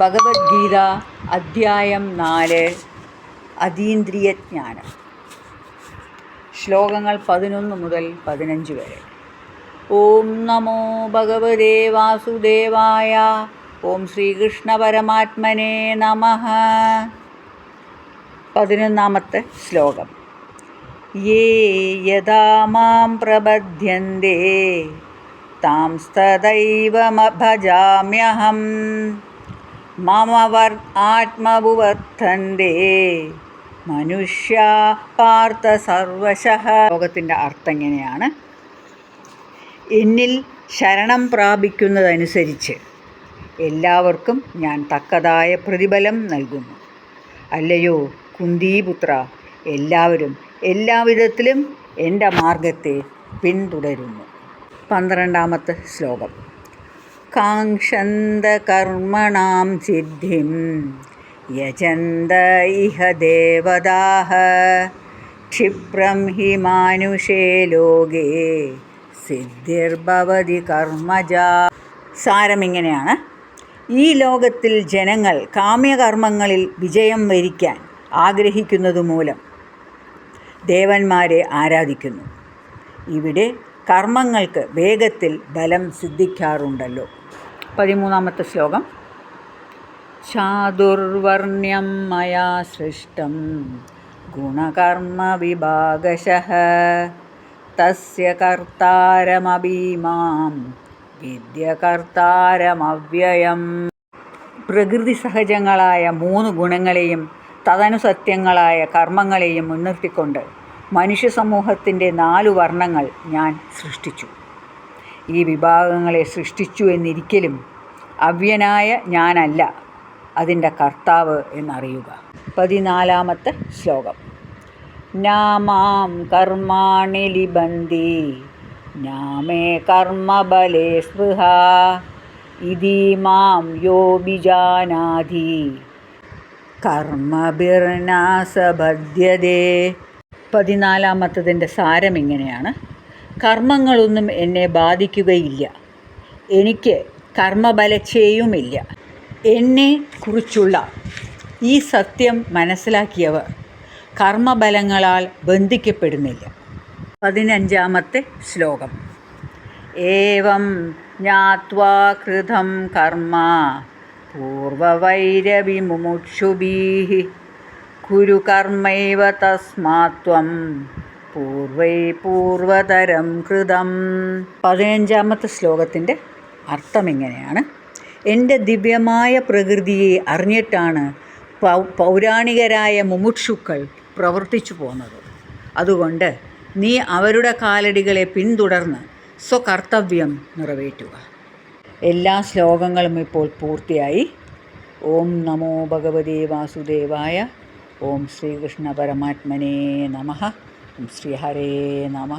ഭഗവത്ഗീത അദ്ധ്യായം നാല് അതീന്ദ്രിയജ്ഞാനം. ശ്ലോകങ്ങൾ പതിനൊന്ന് മുതൽ പതിനഞ്ച് വരെ. ഓം നമോ ഭഗവതേ വാസുദേവായ ഓം ശ്രീകൃഷ്ണ പരമാത്മനേ നമ. പതിനൊന്നാമത്തെ ശ്ലോകം. യേ യഥാ മാം പ്രബധ്യന്തേ താം തദൈവ ഭജാമ്യഹം മമ വർ ആത്മവുവർദ്ധന്തേ മനുഷ്യ പാർത്ഥ സർവശ ലോകത്തിന്റെ അർത്ഥം എങ്ങനെയാണ്? എന്നിൽ ശരണം പ്രാപിക്കുന്നതനുസരിച്ച് എല്ലാവർക്കും ഞാൻ തക്കതായ പ്രതിഫലം നൽകുന്നു. അല്ലയോ കുന്തിപുത്ര എല്ലാവരും എല്ലാവിധത്തിലും എന്റെ മാർഗത്തെ പിന്തുടരുന്നു. പന്ത്രണ്ടാമത്തെ ശ്ലോകം. കാങ്ക്ഷന്ത കർമ്മണാം സിദ്ധിം. യജന്ത ഇഹ क्षिप्रं ഹി മാനുഷേ ലോകേ. സിദ്ധിർഭവതി കർമ്മജ. സാരമിങ്ങനെയാണ് ഈ ലോകത്തിൽ ജനങ്ങൾ കാമ്യകർമ്മങ്ങളിൽ വിജയം വരിക്കാൻ ആഗ്രഹിക്കുന്നത് മൂലം ദേവന്മാരെ ആരാധിക്കുന്നു. ഇവിടെ കർമ്മങ്ങൾക്ക് വേഗത്തിൽ ബലം സിദ്ധിക്കാറുണ്ടല്ലോ. പതിമൂന്നാമത്തെ ശ്ലോകം. ചാതുർവർണ്യം മയാ സൃഷ്ടം ഗുണകർമ്മ വിഭാഗശ. തസ്യ കർത്താരമഭീമാം വിദ്യകർത്താരമവ്യയം. പ്രകൃതി സഹജങ്ങളായ മൂന്ന് ഗുണങ്ങളെയും തദനുസത്യങ്ങളായ കർമ്മങ്ങളെയും മുൻനിർത്തിക്കൊണ്ട് മനുഷ്യ സമൂഹത്തിന്റെ നാലു വർണങ്ങൾ ഞാൻ സൃഷ്ടിച്ചു. ഈ വിഭാഗങ്ങളെ സൃഷ്ടിച്ചു എന്നിരിക്കലും അവ്യനായ ഞാനല്ല അതിന്റെ കർത്താവ് എന്നറിയുക. പതിനാലാമത്തെ ശ്ലോകം. നാമാം കർമാണി ലിബന്തി നാമേ കർമ്മബലേ സ്പൃഹ ഇതീമാം യോ ബിജാനാധി കർമ്മഭിർനാസബദ്ധ്യതേ പതിനാലാമത്തതിന്റെ സാരം ഇങ്ങനെയാണ് കർമ്മങ്ങളൊന്നും എന്നെ ബാധിക്കുകയില്ല. എനിക്ക് കർമ്മബലക്ഷയുമില്ല എന്നെ കുറിച്ചുള്ള ഈ സത്യം മനസ്സിലാക്കിയവർ കർമ്മബലങ്ങളാൽ ബന്ധിക്കപ്പെടുന്നില്ല. പതിനഞ്ചാമത്തെ ശ്ലോകം. ഏവം ജ്ഞാത്വാ കൃതം കർമ്മ പൂർവവൈരവിമുക്ഷുഭീ കുരു കർമ്മൈവ തസ്മാത്വം പൂർവൈ പൂർവതരം കൃതം. പതിനഞ്ചാമത്തെ ശ്ലോകത്തിന്റെ അർത്ഥം ഇങ്ങനെയാണ് എന്റെ ദിവ്യമായ പ്രകൃതിയെ അറിഞ്ഞിട്ടാണ് പൗരാണികരായ മുമുക്ഷുക്കൾ പ്രവർത്തിച്ചു പോന്നത്. അതുകൊണ്ട് നീ അവരുടെ കാലടികളെ പിന്തുടർന്ന് സ്വകർത്തവ്യം നിറവേറ്റുക. എല്ലാ ശ്ലോകങ്ങളും ഇപ്പോൾ പൂർത്തിയായി. ഓം നമോ ഭഗവതേ വാസുദേവായ ഓം ശ്രീകൃഷ്ണ പരമാത്മനേ നമ. ശ്രീഹരേ നമ.